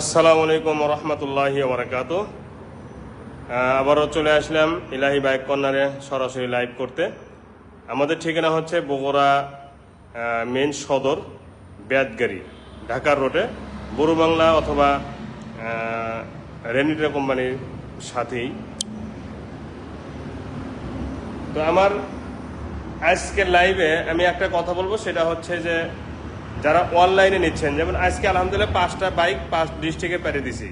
আসসালামু আলাইকুম রহমতুল্লাহি ওবরাকাত আবারও চলে আসলাম ইলাহি বাইক কর্নারে সরাসরি লাইভ করতে। আমাদের ঠিকানা হচ্ছে বগুড়া মেন সদর বেদগাড়ি ঢাকার রোডে বাংলা অথবা রেনিটা কোম্পানির সাথেই। তো আমার আজকের লাইভে আমি একটা কথা বলব, সেটা হচ্ছে যে যারা অনলাইনে নিচ্ছেন, যেমন আজকে আলহামদুলিল্লাহ পাঁচটা বাইক, পাঁচ ডিস্ট্রিক্টে পেরে দিছি।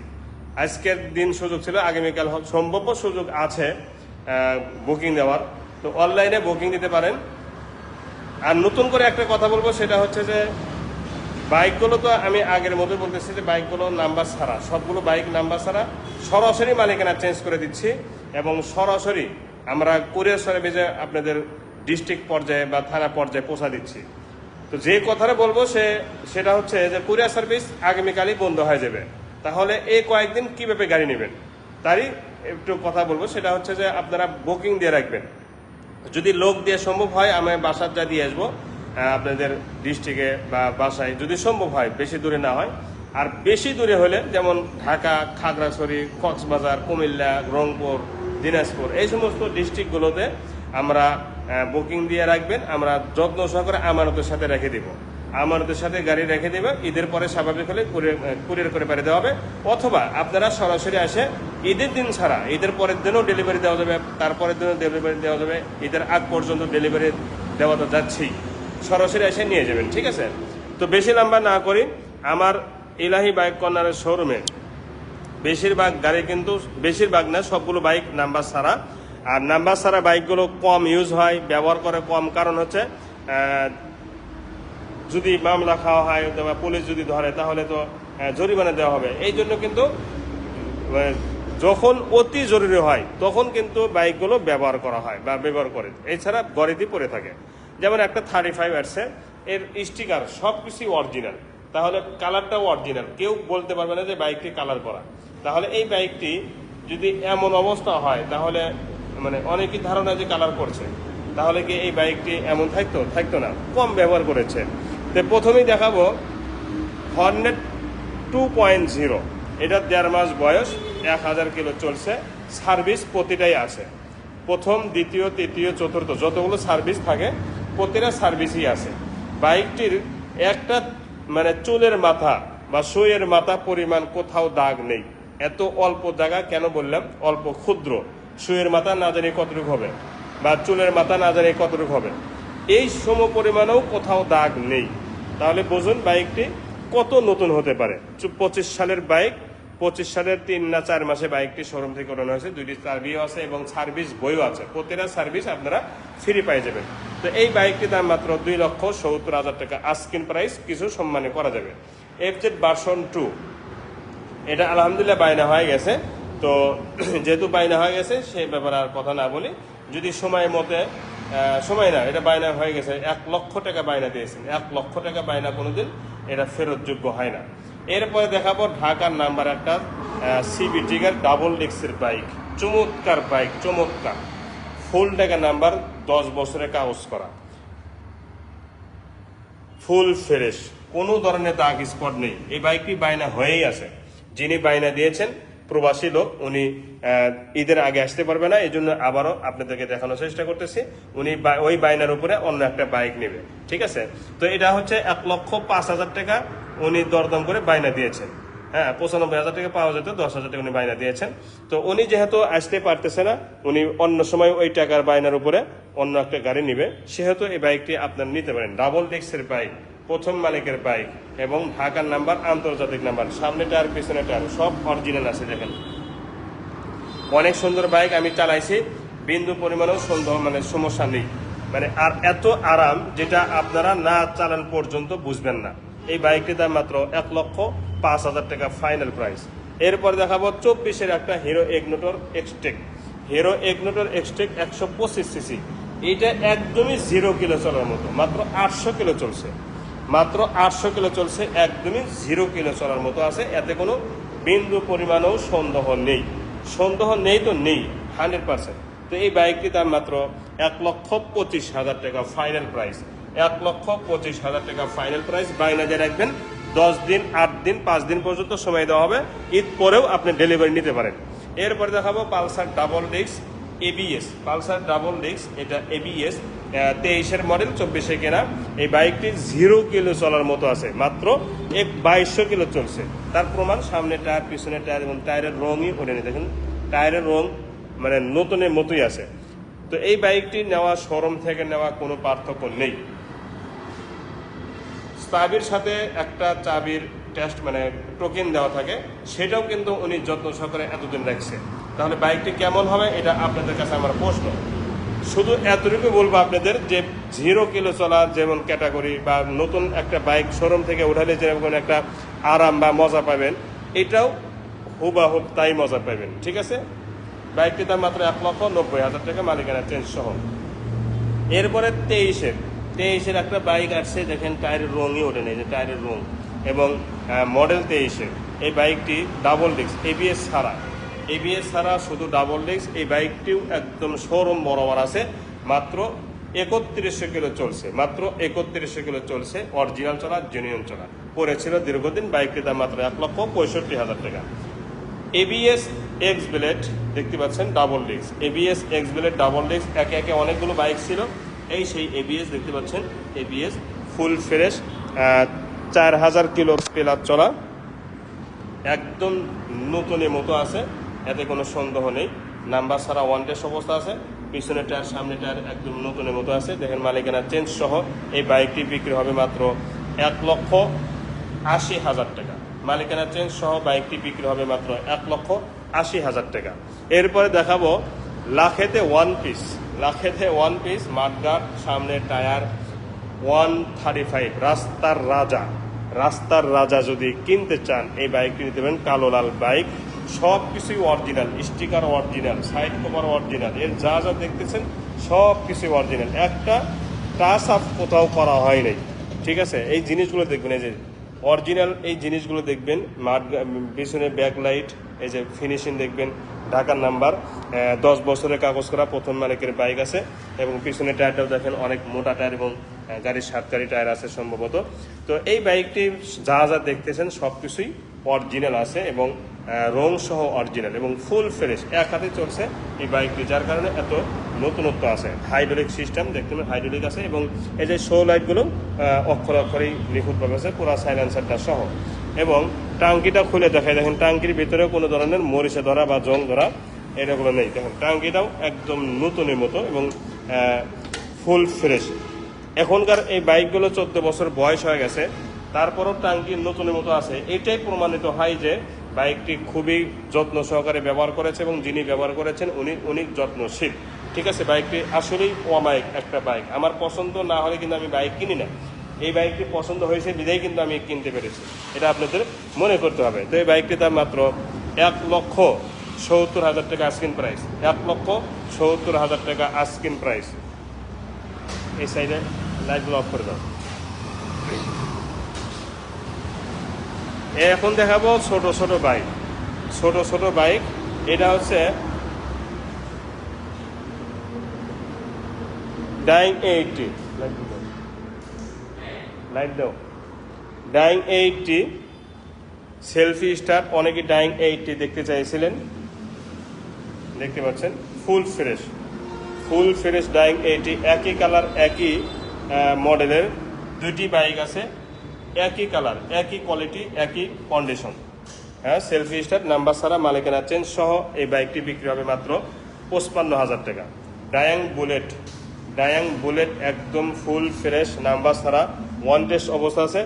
আজকের দিন সুযোগ ছিল, আগামীকাল সম্ভাব্য সুযোগ আছে বুকিং দেওয়ার। তো অনলাইনে বুকিং দিতে পারেন। আর নতুন করে একটা কথা বলব, সেটা হচ্ছে যে বাইকগুলো তো আমি আগের মতো বলতেছি যে বাইকগুলো নাম্বার ছাড়া, সবগুলো বাইক নাম্বার ছাড়া সরাসরি মালিকানা চেঞ্জ করে দিচ্ছি। এবং সরাসরি আমরা কুরিয়ার সার্ভিসে আপনাদের ডিস্ট্রিক্ট পর্যায়ে বা থানা পর্যায়ে পৌঁছা দিচ্ছি। তো যে কথাটা বলব সে, সেটা হচ্ছে যে কুরিয়ার সার্ভিস আগামীকালই বন্ধ হয়ে যাবে। তাহলে এই কয়েকদিন কীভাবে গাড়ি নেবেন? তারই একটু কথা বলব, সেটা হচ্ছে যে আপনারা বুকিং দিয়ে রাখবেন। যদি লোক দিয়ে সম্ভব হয়, আমি বাসার যা দিয়ে আসব আপনাদের ডিস্ট্রিক্টে বা বাসায় যদি সম্ভব হয়, বেশি দূরে না হয়। আর বেশি দূরে হলে, যেমন ঢাকা, খাগড়াছড়ি, কক্সবাজার, কুমিল্লা, রংপুর, দিনাজপুর, এই সমস্ত ডিস্ট্রিক্টগুলোতে আমরা বুকিং দিয়ে রাখবেন, আমরা যত্ন সহকারে আমানতের সাথে রেখে দিব। আমানতের সাথে গাড়ি রেখে দেবে, ঈদের পরে স্বাভাবিক হলে কুরিয়ার করে পাঠিয়ে দেওয়া হবে। অথবা আপনারা সরাসরি আসে ঈদের দিন ছাড়া, ঈদের পরের দিনও ডেলিভারি দেওয়া যাবে, তারপরের দিনও ডেলিভারি দেওয়া যাবে, ঈদের আগ পর্যন্ত ডেলিভারি দেওয়া তো যাচ্ছেই। সরাসরি এসে নিয়ে যাবেন, ঠিক আছে? তো বেশি লম্বা না করি, আমার ইলাহি বাইক কর্নারের শোরুমে বেশিরভাগ গাড়ি কিন্তু, বেশিরভাগ না, সবগুলো বাইক নাম্বার ছাড়া আর নাম্বার ছাড়া বাইকগুলো কম ইউজ হয়, ব্যবহার করে কম। কারণ হচ্ছে যদি মামলা খাওয়া হয় অথবা পুলিশ যদি ধরে, তাহলে তো জরিমানা দেওয়া হবে। এই জন্য কিন্তু যখন অতি জরুরি হয়, তখন কিন্তু বাইকগুলো ব্যবহার করা হয় বা ব্যবহার করে। এছাড়া গড়িতে পড়ে থাকে। যেমন একটা থার্টি ফাইভ আসছে এর স্টিকার সব কিছুই অরিজিনাল তাহলে কালারটাও অরিজিনাল কেউ বলতে পারবে না যে বাইকটি কালার করা। তাহলে এই বাইকটি যদি এমন অবস্থা হয়, তাহলে মানে অনেকই ধারণা যে কালার করছে। তাহলে কি এই বাইকটি এমন থাকতো? থাকতো না। কম ব্যবহার করেছে। তো প্রথমেই দেখাবো হর্নেট টু পয়েন্ট জিরো এটা দেড় মাস বয়স, এক হাজার কিলো চলছে। সার্ভিস প্রতিটাই আছে। প্রথম, দ্বিতীয়, তৃতীয়, চতুর্থ, যতগুলো সার্ভিস থাকে, প্রতিটা সার্ভিসই আছে। বাইকটির একটা মানে চুলের মাথা বা সুইয়ের মাথা পরিমাণ কোথাও দাগ নেই। এত অল্প জায়গা কেন বললাম? অল্প ক্ষুদ্র। সুইয়ের মাথা না জানি কতটুক হবে, বা চুলের মাথা না জানি কতটুক হবে। এই সম পরিমাণেও কোথাও দাগ নেই। তাহলে বুঝুন বাইকটি কত নতুন হতে পারে। পঁচিশ সালের বাইক, পঁচিশ সালের তিন না চার মাসে বাইকটি শোরুম থেকে ওঠানো হয়েছে। দুইটি সার্ভিও আছে এবং সার্ভিস বইও আছে। প্রতিটা সার্ভিস আপনারা ফ্রি পাই যাবেন। তো এই বাইকটির দাম মাত্র দুই লক্ষ সত্তর হাজার টাকা। আস্কিন প্রাইস কিছু সম্মানে করা যাবে। এফজেড ভার্সন টু এটা আলহামদুলিল্লাহ বায়না হয়ে গেছে। তো যেহেতু বায়না হয়ে গেছে, সেই ব্যাপারে আর কথা না বলি। যদি সময় মতে সময় না, এটা বায়না হয়ে গেছে, এক লক্ষ টাকা বায়না দিয়েছেন। এক লক্ষ টাকা বাইনা কোনোদিন এটা ফেরতযোগ্য হয় না। এরপরে দেখাবো ঢাকার নাম্বার একটা সিবি টিগার ডাবল ডিক্সের বাইক চমৎকার বাইক চমৎকার। ফুল টাকা নাম্বার দশ বছরে কাগজ করা। ফুল ফ্রেশ কোনো ধরনের দাগ স্পট নেই। এই বাইকটি বায়না হয়েই আছে। যিনি বায়না দিয়েছেন প্রবাসী লোক, উনি ঈদের আগে আসতে পারবে না এই জন্য আবারও আপনাদেরকে দেখানোর চেষ্টা করতেছি। উনি ওই বাইনার উপরে অন্য একটা বাইক নেবে, ঠিক আছে? তো এটা হচ্ছে এক লক্ষ পাঁচ হাজার টাকা উনি দরদাম করে বায়না দিয়েছেন। হ্যাঁ পঁচানব্বই হাজার টাকা পাওয়া যেত, দশ হাজার টাকা উনি বায়না দিয়েছেন। তো উনি যেহেতু আসতে পারতেছে না, উনি অন্য সময় ওই টাকার বায়নার উপরে অন্য একটা গাড়ি নিবে, সেহেতু এই বাইকটি আপনার নিতে পারেন। ডাবল ডেক্সের বাইক প্রথম মালিকের বাইক এবং ঢাকার নাম্বার, আন্তর্জাতিক নাম্বার সামনে টায়ার পিছনে টায়ার সব অরিজিনাল আছে, দেখেন। অনেক সুন্দর বাইক আমি চালাইছি, বিন্দু পরিমাণেও সুন্দর মানে সমস্যা নেই। মানে আর এত আরাম যেটা আপনারা না চালান পর্যন্ত বুঝবেন না। এই বাইকটির দাম মাত্র এক লক্ষ পাঁচ হাজার টাকা ফাইনাল প্রাইস এরপর দেখাবো চব্বিশের একটা Hero Ignitor Xtec Hero Ignitor Xtec একশো পঁচিশ সিসি এইটা একদমই জিরো কিলো চলার মতো, মাত্র আটশো কিলো চলছে। মাত্র আটশো কিলো চলছে, একদমই জিরো কিলো চলার মতো আছে। এতে কোনো বিন্দু পরিমাণেও সন্দেহ নেই। সন্দেহ নেই তো নেই হান্ড্রেড পার্সেন্ট তো এই বাইকটির দাম মাত্র এক লক্ষ পঁচিশ হাজার টাকা ফাইনাল প্রাইস এক লক্ষ পঁচিশ হাজার টাকা ফাইনাল প্রাইস বাইনাজে রাখবেন, দশ দিন, আট দিন, পাঁচ দিন পর্যন্ত সময় দেওয়া হবে। ঈদ পরেও আপনি ডেলিভারি নিতে পারেন। এরপরে দেখাবো Pulsar double disc ABS Pulsar double disc, এটা এবিএস তেইশের মডেল চব্বিশে কেনা। এই বাইকটি জিরো কিলো চলার মতো আছে, মাত্র এক বাইশশো কিলো চলছে। তার প্রমাণ, সামনে টায়ার, পিছনে টায়ার এবং টায়ারের রঙই ওঠেনি দেখুন, টায়ারের রং মানে নতুনের মতোই আছে। তো এই বাইকটি নেওয়া শোরুম থেকে নেওয়া কোনো পার্থক্য নেই। চাবির সাথে একটা চাবির টেস্ট মানে টোকেন দেওয়া থাকে, সেটাও কিন্তু উনি যত্ন সহকারে এতদিন রাখছে। তাহলে বাইকটি কেমন হবে, এটা আপনাদের কাছে আমার প্রশ্ন। শুধু এতটুকু বলব আপনাদের যে জিরো কিলো চলা যেমন ক্যাটাগরি বা নতুন একটা বাইক শোরুম থেকে উঠালে যেরকম একটা আরাম বা মজা পাবেন, এটাও হুবাহুব তাই মজা পাবেন, ঠিক আছে? বাইকটির দাম মাত্র এক লক্ষ নব্বই হাজার টাকা, মালিকানা চেঞ্জ সহ। এরপরে তেইশের তেইশের একটা বাইক আসছে, দেখেন টায়ারের রঙই ওঠে নেই যে টায়ারের রং। এবং মডেল তেইশের, এই বাইকটি ডাবল ডিস্ক এবিএস ছাড়া। এবিএস ছাড়া শুধু ডাবল ডিস্ক এই বাইকটিও একদম শোরুম বরাবর আছে। মাত্র একত্রিশশো কিলো চলছে, মাত্র একত্রিশশো কিলো চলছে অরিজিনাল চলা জেনুইন চলা। পড়েছিল দীর্ঘদিন বাইকটির দাম মাত্র এক লক্ষ পঁয়ষট্টি হাজার টাকা। এবিএস এক্স ব্লেড দেখতে পাচ্ছেন double disc ABS X blade double disc একে একে অনেকগুলো বাইক ছিল। এই সেই এবিএস, দেখতে পাচ্ছেন, এবিএস ফুল ফ্রেশ চার হাজার কিলো পেলার চলা। একদম নতুনের মতো আছে। এতে কোনো সন্দেহ নেই। নাম্বার ছাড়া ওয়ান টেস্ট অবস্থা আছে। পিছনের টায়ার, সামনে টায়ার একদম নতুনের মতো আছে। দেখেন মালিকানা চেঞ্জ সহ এই বাইকটি বিক্রি হবে মাত্র এক লক্ষ আশি হাজার টাকা। মালিকানা চেঞ্জ সহ বাইকটি বিক্রি হবে মাত্র এক লক্ষ আশি হাজার টাকা। এরপরে দেখাবো লাখেতে ওয়ান পিস লাখেতে ওয়ান পিস মাঠগার্ড সামনে টায়ার ওয়ান থার্টি ফাইভ রাস্তার রাজা। রাস্তার রাজা যদি কিনতে চান, এই বাইকটি নিতে পারেন কালো লাল বাইক সব কিছুই original sticker original side cover original এর যা যা দেখতেছেন সব কিছুই অরিজিনাল একটা টাচ আপ কোথাও করা হয় নাই। ঠিক আছে? এই জিনিসগুলো দেখবেন, এই যে অরিজিনাল এই জিনিসগুলো দেখবেন, মাঠ পিছনে ব্যাক লাইট এই যে ফিনিশিং দেখবেন, ঢাকার নাম্বার দশ বছরের কাগজ করা প্রথম মালিকের বাইক আছে এবং পিছনে টায়ারটাও দেখেন, অনেক মোটা টায়ার এবং গাড়ির সাতকারি টায়ার আছে সম্ভবত। তো এই বাইকটি যা যা দেখতেছেন সব কিছুই অরিজিনাল আছে এবং রং সহ অরিজিনাল এবং ফুল ফ্রেশ এক হাতে চলছে এই বাইকটি, যার কারণে এত নতুনত্ব আছে। হাইড্রোলিক সিস্টেম দেখতে পাবেন হাইড্রোলিক আছে এবং এই যে শো লাইটগুলো অক্ষর অক্ষরেই নিখুঁতভাবে আছে, পুরো সাইলেন্সারটা সহ। এবং টাঙ্কিটা খুলে দেখায় দেখেন, টাঙ্কির ভিতরে কোনো ধরনের মরিচে ধরা বা জং ধরা এটাগুলো নেই। দেখেন, টাঙ্কিটাও একদম নতুনের মতো এবং ফুল ফ্রেশ এখনকার এই বাইকগুলো চোদ্দ বছর বয়স হয়ে গেছে, তারপরও টাঙ্কি নতুনের মতো আছে। এটাই প্রমাণিত হয় যে বাইকটি খুবই যত্ন সহকারে ব্যবহার করেছে এবং যিনি ব্যবহার করেছেন উনি উনি যত্নশীল। ঠিক আছে, বাইকটি আসলেই অমায়িক একটা বাইক। আমার পছন্দ না হলে কিন্তু আমি বাইক কিনি না। এই বাইকটি পছন্দ হয়েছে বিধায় কিন্তু আমি কিনতে পেরেছি। এটা আপনাদের মনে করতে হবে। তো এই বাইকটি দাম মাত্র এক লক্ষ সত্তর হাজার টাকা আস্কিন প্রাইস এক লক্ষ সত্তর হাজার টাকা আস্কিন প্রাইস এই সাইডে লাইটগুলো অফ করে দাও। এখন দেখাবো ছোট ছোট বাইক ছোট ছোট বাইক এটা হচ্ছে ডাইং এইটটি লাইট দাও। ডাইং এইটটি সেলফি স্টার অনেকে ডাইং এইটটি দেখতে চাইছিলেন। দেখতে পাচ্ছেন? Full fresh full fresh Dayang eighty একই কালার, একই মডেলের। দুটি বাইক আছে, একই কালার, একই কোয়ালিটি, একই কন্ডিশন। হ্যাঁ সেলফি স্টার, নাম্বার ছাড়া মালিকানা চেঞ্জ সহ এই বাইকটি বিক্রি হবে মাত্র পঁচপান্ন হাজার টাকা। ডায়াং বুলেট ডায়াং বুলেট একদম ফুল ফ্রেশ, নাম্বার ছাড়া ওয়ান টেস্ট অবস্থা আছে।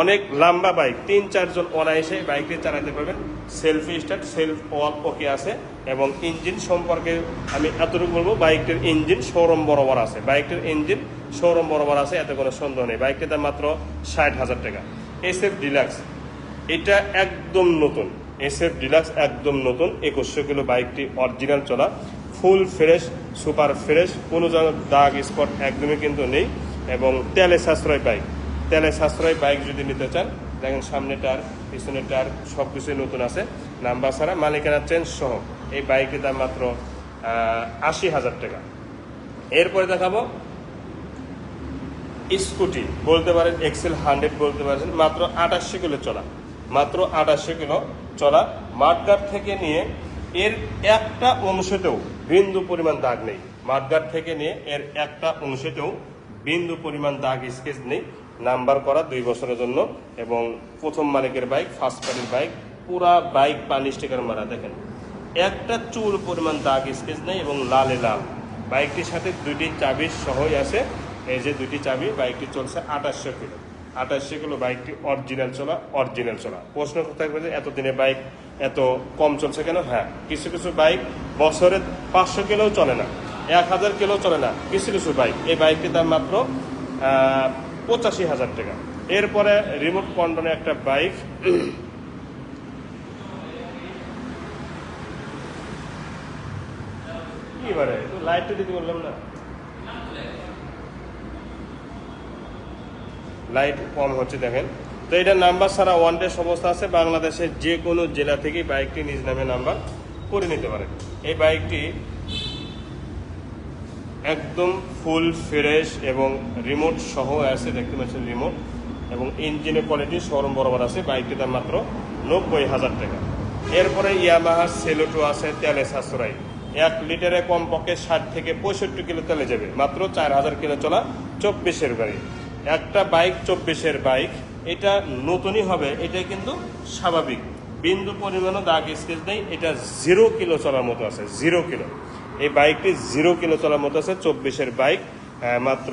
অনেক লম্বা বাইক তিন চারজন অনায়াসে বাইকটি চালাতে পারবেন। Self start self wall okay আছে এবং ইঞ্জিন সম্পর্কে আমি এতটুকু বলব বাইকটির ইঞ্জিন শোরুম বরাবর আছে। বাইকটির ইঞ্জিন শোরুম বরাবর আছে, এতে কোনো সন্দেহ নেই। বাইকটির দাম মাত্র ষাট হাজার টাকা। এস এফ ডিলাক্স এটা একদম নতুন। এস এফ ডিলাক্স একদম নতুন, একুশশো কিলো বাইকটি অরিজিনাল চলা ফুল ফ্রেশ সুপার ফ্রেশ কোনো দাগ স্পট একদমই কিন্তু নেই এবং তেলে সাশ্রয় বাইক তেলে সাশ্রয় বাইক যদি নিতে চান, দেখেন সামনে টায়ার পিছনে টায়ার সব কিছুই নতুন আছে। নাম্বার ছাড়া মালিকানা চেঞ্জ সহ এই বাইকের দাম মাত্র আশি হাজার টাকা। এরপরে দেখাবো স্কুটি বলতে পারেন এক্সেল হান্ড্রেড বলতে পারেন, মাত্র আঠাশশো কিলো চলা। মাত্র আঠাশশো কিলো চলা, মাঠঘাট থেকে নিয়ে এর একটা অংশেতেও বিন্দু পরিমাণ দাগ নেই। মাঠঘাট থেকে নিয়ে এর একটা অংশেতেও বিন্দু পরিমাণ দাগ স্কেচ নেই। নাম্বার করা দুই বছরের জন্য এবং প্রথম মালিকের বাইক ফার্স্ট পার্টির বাইক, পুরা বাইক পানি স্টিকার মারা, দেখেন। একটা চুল পরিমাণ দাগ, স্কেচ নেই এবং লালে লাল। বাইকটির সাথে দুইটি চাবি সহই আছে। এই যে দুইটি চাবি, বাইকটি চলছে আঠাশশো কিলো। আঠাশশো কিলো বাইকটি অরিজিনাল চলা অরিজিনাল চলা। প্রশ্ন থাকবে যে এতদিনে বাইক এত কম চলছে কেন? হ্যাঁ কিছু কিছু বাইক বছরে পাঁচশো কিলোও চলে না, এক হাজার কিলো চলে না, কিছু কিছু বাইক। এই বাইকটির দাম মাত্র পঁচাশি হাজার টাকা। এরপরে রিমোট কন্ট্রোলে একটা বাইক লাইটটা বললাম না। লাইট কম হচ্ছে দেখেন। তো নাম্বার অবস্থা আছে। বাংলাদেশের যে কোনো জেলা থেকে বাইকটি নিজ নামে নাম্বার করে নিতে পারে এই বাইকটি একদম ফুল ফ্রেশ এবং রিমোট সহ আছে, দেখতে পাচ্ছেন রিমোট এবং ইঞ্জিনের কোয়ালিটি শোরুম বরাবর আছে বাইকটি দাম মাত্র নব্বই হাজার টাকা। এরপরে ইয়ামাহা সেলোটো আছে, তেলে সাশ্রয়। এক লিটারে কমপক্ষে ষাট থেকে পঁয়ষট্টি কিলো তেলে যাবে, মাত্র চার হাজার কিলো চলা চব্বিশের গাড়ি। একটা বাইক চব্বিশের বাইক এটা নতুনই হবে এটা কিন্তু স্বাভাবিক। বিন্দু পরিমাণও দাগ স্কেচ নেই, এটা জিরো কিলো চলার মতো আছে জিরো কিলো। এই বাইকটি জিরো কিলো চলার মতো আছে, চব্বিশের বাইক মাত্র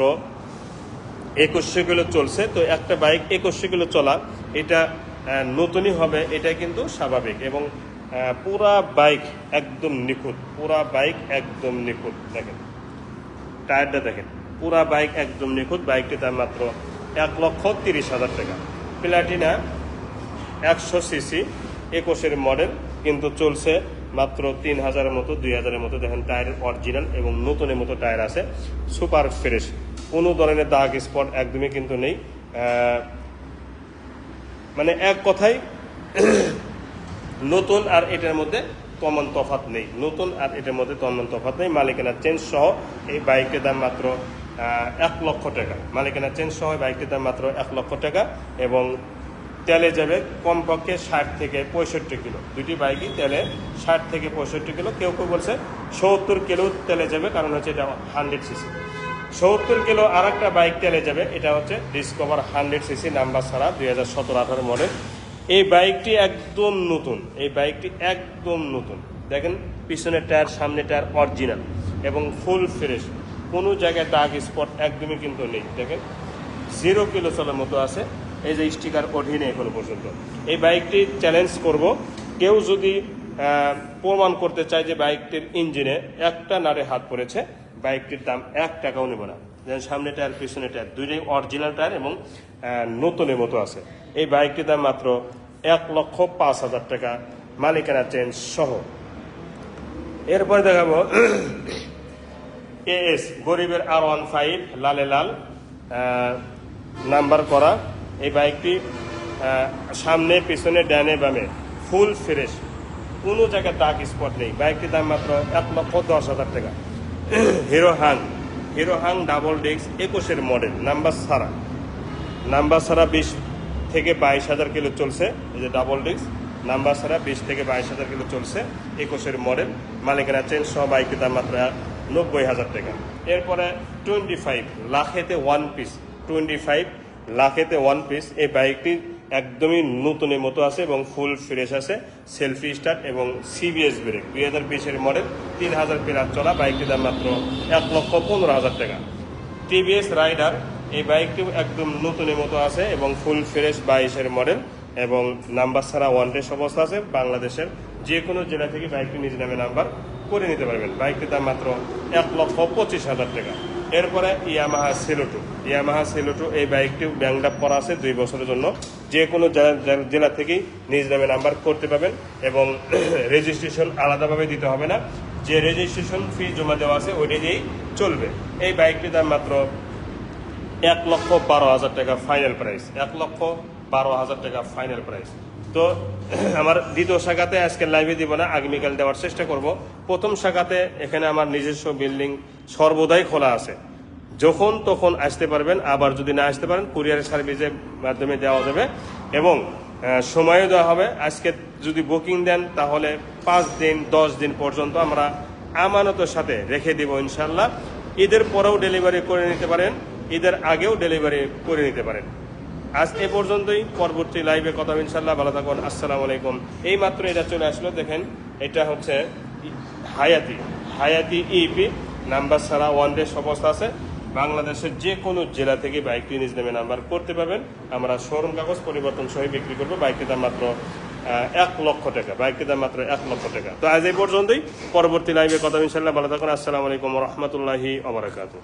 একুশশো কিলো চলছে। তো একটা বাইক একুশশো কিলো চলা, এটা নতুনই হবে, এটা কিন্তু স্বাভাবিক। এবং পুরা বাইক একদম নিখুঁত, পুরা বাইক একদম নিখুঁত, দেখেন। টায়ারটা দেখেন, পুরা বাইক একদম নিখুঁত, বাইকটি তার মাত্র এক লক্ষ তিরিশ হাজার টাকা। প্লাটিনা একশো সিসি, একুশের মডেল কিন্তু চলছে মাত্র তিন হাজারের মতো দুই হাজারের মতো দেখেন টায়ার অরিজিনাল এবং নতুনের মতো টায়ার আছে। সুপার ফ্রেশ কোনো ধরনের দাগ স্পট একদমই কিন্তু নেই। মানে এক কথাই নতুন আর এটার মধ্যে তমন তফাত নেই। নতুন আর এটার মধ্যে তমন তফাত নেই। মালিকানা চেঞ্জ সহ এই বাইকের দাম মাত্র এক লক্ষ টাকা। মালিকানা চেঞ্জ সহ এই বাইকটির দাম মাত্র এক লক্ষ টাকা এবং তেলে যাবে কমপক্ষে ষাট থেকে পঁয়ষট্টি কিলো। দুটি বাইকই তেলে ষাট থেকে পঁয়ষট্টি কিলো। কেউ কেউ বলছে সত্তর কিলো তেলে যাবে, কারণ হচ্ছে এটা হান্ড্রেড সিসি। সত্তর কিলো আর একটা বাইক তেলে যাবে, এটা হচ্ছে ডিসকভার হান্ড্রেড সিসি নাম্বার ছাড়া দুই হাজার সতেরো আঠারো মডেল। এই বাইকটি একদম নতুন, এই বাইকটি একদম নতুন। দেখেন, পিছনের টায়ার সামনে টায়ার অরিজিনাল এবং ফুল ফ্রেশ। কোনো জায়গায় দাগ, স্পট একদমই কিন্তু নেই। দেখেন জিরো কিলো চলার মতো আছে। এই যে স্টিকার ওঠেনি এখনও পর্যন্ত। এই বাইকটি চ্যালেঞ্জ করব। কেউ যদি প্রমাণ করতে চায় যে বাইকটির ইঞ্জিনে একটা নাড়ে হাত পড়েছে, বাইকটির দাম এক টাকাও নেব না। যেন সামনে টায়ার, পিছনে টায়ার, দুইটাই অরিজিনাল টায়ার এবং নতুনের মতো আছে। এই বাইকটির দাম মাত্র এক লক্ষ পাঁচ হাজার টাকা। মালিকানা চেঞ্জ সহ। এরপরে দেখাবো এএস গরিবের আর ওয়ান ফাইভ লালে লাল নাম্বার করা। এই বাইকটি সামনে, পিছনে, ডানে, বামে, ফুল ফ্রেশ। কোনো জায়গায় দাগ স্পট নেই। বাইকটির দাম মাত্র এক লক্ষ দশ হাজার টাকা। Hero Hunk. Hero Hunk double disc একুশের মডেল, নাম্বার ছাড়া নাম্বার ছাড়া বিশ থেকে বাইশ হাজার কিলো চলছে। এই যে ডাবল ডিস্ক, নাম্বার ছাড়া বিশ থেকে বাইশ হাজার কিলো চলছে। একুশের মডেল। মালিকানা চেন সহ বাইকের দাম মাত্র নব্বই হাজার টাকা। এরপরে টোয়েন্টি ফাইভ, লাখেতে ওয়ান পিস। টোয়েন্টি ফাইভ লাখেতে ওয়ান পিস এই বাইকটি একদমই নতুনের মতো আছে এবং ফুল ফ্রেশ আছে। সেলফি স্টার্ট এবং সিবিএস ব্রেক দুই হাজার বিশের মডেল তিন হাজার প্লাস চলা। বাইকটির দাম মাত্র এক লক্ষ পনেরো হাজার টাকা। টিভিএস রাইডার এই বাইকটি একদম নতুনের মতো আছে এবং ফুল ফ্রেশ বাইশের মডেল এবং নাম্বার ছাড়া ওয়ান ডেস অবস্থা আছে। বাংলাদেশের যে কোনো জেলা থেকে বাইকটি নিজ নামে নাম্বার করে নিতে পারবেন। বাইকটির দাম মাত্র এক লক্ষ পঁচিশ হাজার টাকা। এরপরে ইয়ামাহা সেলোটো। ইয়ামাহা সেলোটো এই বাইকটি ব্যাংডাপ করা আছে দুই বছরের জন্য। যে কোনো জেলা- থেকেই নিজ নামে নাম্বার করতে পারবেন এবং রেজিস্ট্রেশন আলাদাভাবে দিতে হবে না। যে রেজিস্ট্রেশন ফি জমা দেওয়া আছে ওইটা দিয়েই চলবে। এই বাইকটির দাম মাত্র এক লক্ষ বারো হাজার টাকা ফাইনাল প্রাইস এক লক্ষ বারো হাজার টাকা ফাইনাল প্রাইস তো আমার দ্বিতীয় শাখাতে আজকে লাইভে দিব না, আগামীকাল দেওয়ার চেষ্টা করব। প্রথম শাখাতে এখানে আমার নিজস্ব বিল্ডিং সর্বদাই খোলা আছে। যখন তখন আসতে পারবেন, আবার যদি না আসতে পারেন কুরিয়ার সার্ভিসের মাধ্যমে দেওয়া যাবে এবং সময়ও দেওয়া হবে। আজকে যদি বুকিং দেন, তাহলে পাঁচ দিন, দশ দিন পর্যন্ত আমরা আমানতের সাথে রেখে দেব ইনশাল্লাহ ঈদের পরেও ডেলিভারি করে নিতে পারেন, ঈদের আগেও ডেলিভারি করে নিতে পারেন। আজ এ পর্যন্তই। পরবর্তী লাইভে কথা ইনশাল্লাহ ভালো থাকুন। আসসালামু আলাইকুম। এই মাত্র এটা চলে আসলো। দেখেন, এটা হচ্ছে হায়াতি। হায়াতি ইপি নাম্বার ছাড়া ওয়ান ডে অবস্থা আছে। বাংলাদেশের যে কোনো জেলা থেকে বাইকটি নিজ নামে নাম্বার করতে পারবেন। আমরা শোরুম কাগজ পরিবর্তন সহ বিক্রি করব। বাইকটির দাম মাত্র এক লক্ষ টাকা। বাইকটির দাম মাত্র এক লক্ষ টাকা। তো আজ এই পর্যন্তই। পরবর্তী লাইভে কথা ইনশাল্লাহ ভালো থাকুন। আসসালামু আলাইকুম রহমতুল্লাহি অবরাকাতু